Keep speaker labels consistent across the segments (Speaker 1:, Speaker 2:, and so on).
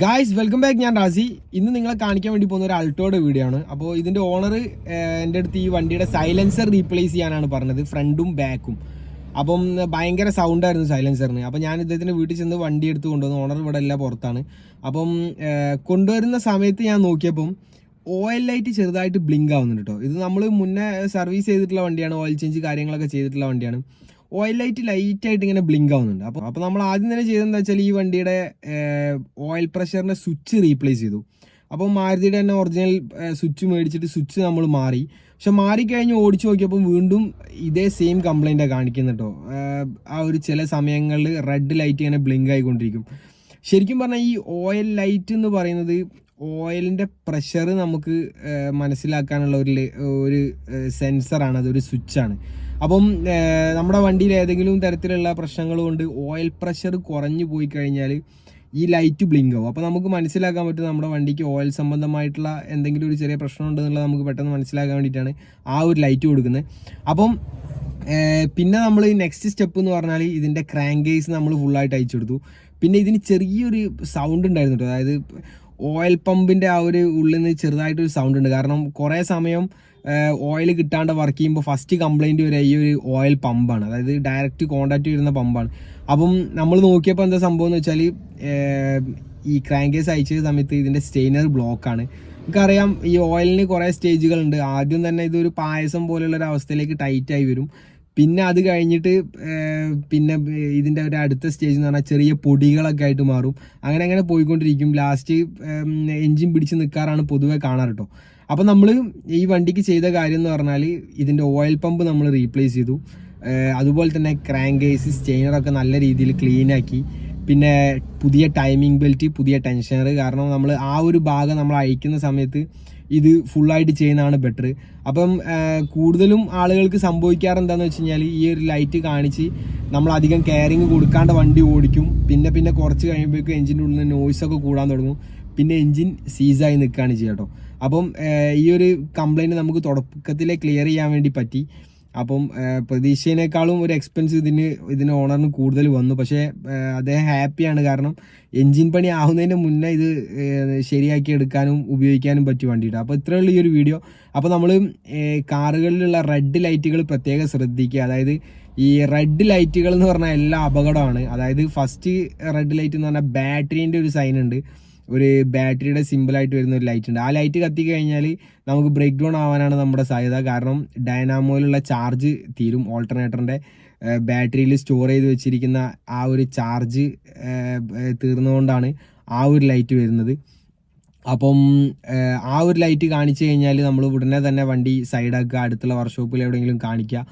Speaker 1: Guys welcome back ഞാൻ റാസി. ഇന്ന് നിങ്ങളെ കാണിക്കാൻ വേണ്ടി പോകുന്ന ഒരു അൾട്ടോയുടെ വീഡിയോ ആണ്. അപ്പോൾ ഇതിന്റെ ഓണർ എന്റെ അടുത്ത് ഈ വണ്ടിയുടെ സൈലൻസർ റീപ്ലേസ് ചെയ്യാനാണ് പറഞ്ഞത്. ഫ്രണ്ടും ബാക്കും അപ്പം ഭയങ്കര സൗണ്ടായിരുന്നു സൈലൻസറിന് അപ്പം ഞാൻ ഇദ്ദേഹത്തിന്റെ വീട്ടിൽ ചെന്ന് വണ്ടി എടുത്ത് കൊണ്ടുവന്നു. ഓണർ ഇവിടെ എല്ലാം പുറത്താണ്. അപ്പം കൊണ്ടുവരുന്ന സമയത്ത് ഞാൻ നോക്കിയപ്പം ഓയിൽ ലൈറ്റ് ചെറുതായിട്ട് ബ്ലിങ്ക് ആവുന്നുണ്ട് കേട്ടോ ഇത് നമ്മൾ മുന്നേ സർവീസ് ചെയ്തിട്ടുള്ള വണ്ടിയാണ്. ഓയിൽ ചേഞ്ച് കാര്യങ്ങളൊക്കെ ചെയ്തിട്ടുള്ള വണ്ടിയാണ്. ഓയിൽ ലൈറ്റ് ലൈറ്റ് ആയിട്ട് ഇങ്ങനെ ബ്ലിങ്ക് ആവുന്നുണ്ട്. അപ്പോൾ അപ്പോൾ നമ്മൾ ആദ്യം തന്നെ ചെയ്തതെന്ന് വെച്ചാൽ ഈ വണ്ടിയുടെ ഓയിൽ പ്രഷറിന്റെ സ്വിച്ച് റീപ്ലേസ് ചെയ്തു. അപ്പോൾ മാരുതിയുടെ തന്നെ ഒറിജിനൽ സ്വിച്ച് മേടിച്ചിട്ട് സ്വിച്ച് നമ്മൾ മാറി. പക്ഷെ മാറിക്കഴിഞ്ഞ് ഓടിച്ചു നോക്കിയപ്പോൾ വീണ്ടും ഇതേ സെയിം കംപ്ലൈന്റാണ് കാണിക്കുന്നത് കേട്ടോ. ആ ഒരു ചില സമയങ്ങളിൽ റെഡ് ലൈറ്റ് ഇങ്ങനെ ബ്ലിങ്ക് ആയിക്കൊണ്ടിരിക്കും. ശരിക്കും പറഞ്ഞാൽ ഈ ഓയിൽ ലൈറ്റ് എന്ന് പറയുന്നത് ഓയിലിന്റെ പ്രഷർ നമുക്ക് മനസ്സിലാക്കാനുള്ള ഒരു ഒരു സെൻസറാണ് അതൊരു സ്വിച്ചാണ് അപ്പം നമ്മുടെ വണ്ടിയിൽ ഏതെങ്കിലും തരത്തിലുള്ള പ്രശ്നങ്ങൾ കൊണ്ട് ഓയിൽ പ്രഷർ കുറഞ്ഞു പോയി കഴിഞ്ഞാൽ ഈ ലൈറ്റ് ബ്ലിങ്ക് ആവും. അപ്പോൾ നമുക്ക് മനസ്സിലാക്കാൻ പറ്റും നമ്മുടെ വണ്ടിക്ക് ഓയിൽ സംബന്ധമായിട്ടുള്ള എന്തെങ്കിലും ഒരു ചെറിയ പ്രശ്നം ഉണ്ടെന്നുള്ളത് നമുക്ക് പെട്ടെന്ന് മനസ്സിലാക്കാൻ വേണ്ടിയിട്ടാണ് ആ ഒരു ലൈറ്റ് കൊടുക്കുന്നത്. അപ്പം പിന്നെ നമ്മൾ നെക്സ്റ്റ് സ്റ്റെപ്പ് എന്ന് പറഞ്ഞാൽ ഇതിന്റെ ക്രാങ്കേസ് നമ്മൾ ഫുള്ളായിട്ട് അയച്ചു കൊടുത്തു. പിന്നെ ഇതിന് ചെറിയൊരു സൗണ്ട് ഉണ്ടായിരുന്നു അതായത് ഓയിൽ പമ്പിന്റെ ആ ഒരു ഉള്ളിൽ നിന്ന് ചെറുതായിട്ടൊരു സൗണ്ട് ഉണ്ട്. കാരണം കുറേ സമയം ഓയിൽ കിട്ടാണ്ട് വർക്ക് ചെയ്യുമ്പോൾ ഫസ്റ്റ് കംപ്ലൈന്റ് വരെ ഈ ഒരു ഓയിൽ പമ്പാണ് അതായത് ഡയറക്റ്റ് കോണ്ടാക്ട് വരുന്ന പമ്പാണ് അപ്പം നമ്മൾ നോക്കിയപ്പോൾ എന്താ സംഭവം എന്ന് വെച്ചാൽ ഈ ക്രാങ്കേസ് അയച്ച സമയത്ത് ഇതിന്റെ സ്റ്റെയിനർ ബ്ലോക്കാണ് നമുക്കറിയാം ഈ ഓയിലിന് കുറേ സ്റ്റേജുകളുണ്ട് ആദ്യം തന്നെ ഇതൊരു പായസം പോലെയുള്ള ഒരു അവസ്ഥയിലേക്ക് ടൈറ്റായി വരും. പിന്നെ അത് കഴിഞ്ഞിട്ട് പിന്നെ ഇതിന്റെ ഒരു അടുത്ത സ്റ്റേജ് എന്ന് പറഞ്ഞാൽ ചെറിയ പൊടികളൊക്കെ ആയിട്ട് മാറും. അങ്ങനെ അങ്ങനെ പോയിക്കൊണ്ടിരിക്കും. ലാസ്റ്റ് എൻജിൻ പിടിച്ച് നിൽക്കാറാണ് പൊതുവെ കാണാറ് കേട്ടോ അപ്പോൾ നമ്മൾ ഈ വണ്ടിക്ക് ചെയ്ത കാര്യം എന്ന് പറഞ്ഞാൽ ഇതിന്റെ ഓയിൽ പമ്പ് നമ്മൾ റീപ്ലേസ് ചെയ്തു. അതുപോലെ തന്നെ ക്രാങ്കേസ് സ്റ്റെയിനറൊക്കെ നല്ല രീതിയിൽ ക്ലീൻ ആക്കി. പിന്നെ പുതിയ ടൈമിംഗ് ബെൽറ്റ് പുതിയ ടെൻഷനർ കാരണം നമ്മൾ ആ ഒരു ഭാഗം നമ്മൾ അയക്കുന്ന സമയത്ത് ഇത് ഫുള്ളായിട്ട് ചെയ്യുന്നതാണ് ബെറ്റർ അപ്പം കൂടുതലും ആളുകൾക്ക് സംഭവിക്കാറ് എന്താണെന്ന് വെച്ച് കഴിഞ്ഞാൽ ഈ ഒരു ലൈറ്റ് കാണിച്ച് നമ്മൾ അധികം കെയറിങ് കൊടുക്കാണ്ട് വണ്ടി ഓടിക്കും. പിന്നെ പിന്നെ കുറച്ച് കഴിയുമ്പോഴേക്കും എഞ്ചിന്റെ ഉള്ളിൽ നിന്ന് നോയ്സ് ഒക്കെ കൂടാൻ തുടങ്ങും. പിന്നെ എഞ്ചിൻ സീസായി നിൽക്കുകയാണ് ചെയ്യുക കേട്ടോ അപ്പം ഈ ഒരു കംപ്ലൈന്റ് നമുക്ക് തുടക്കത്തിലെ ക്ലിയർ ചെയ്യാൻ വേണ്ടി പറ്റി. അപ്പം പ്രതീക്ഷയിനേക്കാളും ഒരു എക്സ്പെൻസ് ഇതിന് ഇതിന് ഓണറിന് കൂടുതൽ വന്നു. പക്ഷേ അദ്ദേഹം ഹാപ്പിയാണ് കാരണം എൻജിൻ പണി ആവുന്നതിന് മുന്നേ ഇത് ശരിയാക്കി എടുക്കാനും ഉപയോഗിക്കാനും പറ്റിയ വണ്ടിയിട്ട് അപ്പോൾ ഇത്രയുള്ള ഈ ഒരു വീഡിയോ അപ്പോൾ നമ്മൾ കാറുകളിലുള്ള റെഡ് ലൈറ്റുകൾ പ്രത്യേകം ശ്രദ്ധിക്കുക. അതായത് ഈ റെഡ് ലൈറ്റുകൾ എന്ന് പറഞ്ഞാൽ എല്ലാ അപകടമാണ്. അതായത് ഫസ്റ്റ് റെഡ് ലൈറ്റ് എന്ന് പറഞ്ഞാൽ ബാറ്ററീന്റെ ഒരു സൈൻ ഉണ്ട്. ഒരു ബാറ്ററിയുടെ സിമ്പിളായിട്ട് വരുന്ന ഒരു ലൈറ്റ് ഉണ്ട്. ആ ലൈറ്റ് കത്തി കഴിഞ്ഞാൽ നമുക്ക് ബ്രേക്ക് ഡൗൺ ആവാനാണ് നമ്മുടെ സാധ്യത. കാരണം ഡൈനാമോയിലുള്ള ചാർജ് തീരും. ഓൾട്ടർനേറ്ററിന്റെ ബാറ്ററിയിൽ സ്റ്റോർ ചെയ്ത് വെച്ചിരിക്കുന്ന ആ ഒരു ചാർജ് തീർന്നുകൊണ്ടാണ് ആ ഒരു ലൈറ്റ് വരുന്നത്. അപ്പം ആ ഒരു ലൈറ്റ് കാണിച്ചു കഴിഞ്ഞാൽ നമ്മൾ ഉടനെ തന്നെ വണ്ടി സൈഡാക്കുക അടുത്തുള്ള വർക്ക്ഷോപ്പിൽ എവിടെയെങ്കിലും കാണിക്കുക.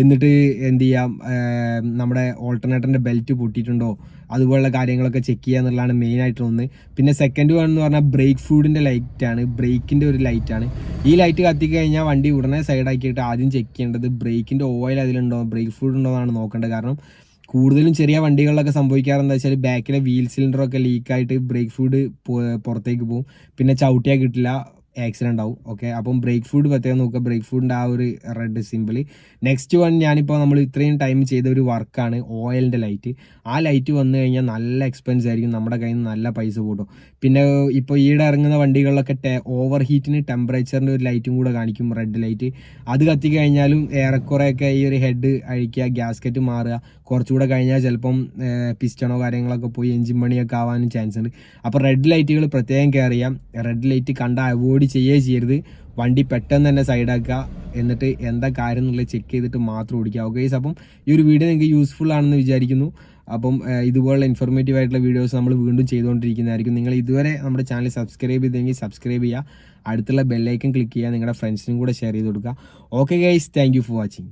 Speaker 1: എന്നിട്ട് എന്ത് ചെയ്യാം നമ്മുടെ ഓൾട്ടർനേറ്ററിന്റെ ബെൽറ്റ് പൊട്ടിയിട്ടുണ്ടോ അതുപോലുള്ള കാര്യങ്ങളൊക്കെ ചെക്ക് ചെയ്യുക എന്നുള്ളതാണ് മെയിൻ ആയിട്ട് ഒന്ന്. പിന്നെ സെക്കൻഡ് വൺ എന്ന് പറഞ്ഞാൽ ബ്രേക്ക് ഫുഡിന്റെ ലൈറ്റാണ് ബ്രേക്കിന്റെ ഒരു ലൈറ്റാണ് ഈ ലൈറ്റ് കത്തിക്കഴിഞ്ഞാൽ വണ്ടി ഉടനെ സൈഡാക്കിയിട്ട് ആദ്യം ചെക്ക് ചെയ്യേണ്ടത് ബ്രേക്കിന്റെ ഓയിൽ അതിലുണ്ടോ ബ്രേക്ക് ഫ്രൂഡ് ഉണ്ടോ എന്നാണ് നോക്കേണ്ടത്. കാരണം കൂടുതലും ചെറിയ വണ്ടികളിലൊക്കെ സംഭവിക്കാറെന്താ വെച്ചാൽ ബാക്കിലെ വീൽ സിലിണ്ടറൊക്കെ ലീക്കായിട്ട് ബ്രേക്ക് ഫ്രൂഡ് പുറത്തേക്ക് പോകും. പിന്നെ ചവിട്ടിയാൽ കിട്ടില്ല ആക്സിഡന്റ് ആവും. ഓക്കെ അപ്പം ബ്രേക്ക് ഫുഡ് പ്രത്യേകം നോക്കുക. ബ്രേക്ക് ഫുഡിന്റെ ആ ഒരു റെഡ് സിമ്പിൾ നെക്സ്റ്റ് വൺ ഞാനിപ്പോൾ നമ്മൾ ഇത്രയും ടൈം ചെയ്ത ഒരു വർക്കാണ് ഓയിലിന്റെ ലൈറ്റ് ആ ലൈറ്റ് വന്നു കഴിഞ്ഞാൽ നല്ല എക്സ്പെൻസ് ആയിരിക്കും. നമ്മുടെ കയ്യിൽ നിന്ന് നല്ല പൈസ കൂട്ടും. പിന്നെ ഇപ്പോൾ ഈടെ ഇറങ്ങുന്ന വണ്ടികളിലൊക്കെ ടെ ഓവർ ഹീറ്റിന് ടെമ്പറേച്ചറിന്റെ ഒരു ലൈറ്റും കൂടെ കാണിക്കും റെഡ് ലൈറ്റ് അത് കത്തി കഴിഞ്ഞാലും ഏറെക്കുറെയൊക്കെ ഈ ഒരു ഹെഡ് അഴിക്കുക ഗ്യാസ്കറ്റ് മാറുക. കുറച്ചുകൂടെ കഴിഞ്ഞാൽ ചിലപ്പം പിസ്റ്റണോ കാര്യങ്ങളൊക്കെ പോയി എഞ്ചിൻ പണിയൊക്കെ ആവാനും ചാൻസ് ഉണ്ട്. അപ്പോൾ റെഡ് ലൈറ്റുകൾ പ്രത്യേകം കെയർ ചെയ്യാം. റെഡ് ലൈറ്റ് കണ്ട അവോയ്ഡ് ചെയ്യുകയേ ചെയ്യരുത്. വണ്ടി പെട്ടെന്ന് തന്നെ സൈഡാക്കുക. എന്നിട്ട് എന്താ കാര്യം എന്നുള്ളത് ചെക്ക് ചെയ്തിട്ട് മാത്രം ഓടിക്കുക. ഓക്കെ അപ്പം ഈ ഒരു വീഡിയോ നിങ്ങൾക്ക് യൂസ്ഫുൾ ആണെന്ന് വിചാരിക്കുന്നു. അപ്പം ഇതുപോലുള്ള ഇൻഫോർമേറ്റീവ് ആയിട്ടുള്ള വീഡിയോസ് നമ്മൾ വീണ്ടും ചെയ്തുകൊണ്ടിരിക്കുന്നതായിരിക്കും. നിങ്ങൾ ഇതുവരെ നമ്മുടെ ചാനൽ സബ്സ്ക്രൈബ് ചെയ്തെങ്കിൽ സബ്സ്ക്രൈബ് ചെയ്യുക. അടുത്തുള്ള ബെല്ലൈക്കൻ ക്ലിക്ക് ചെയ്യുക. നിങ്ങളുടെ ഫ്രണ്ട്സിനും കൂടെ ഷെയർ ചെയ്ത് കൊടുക്കുക. Okay guys thank for watching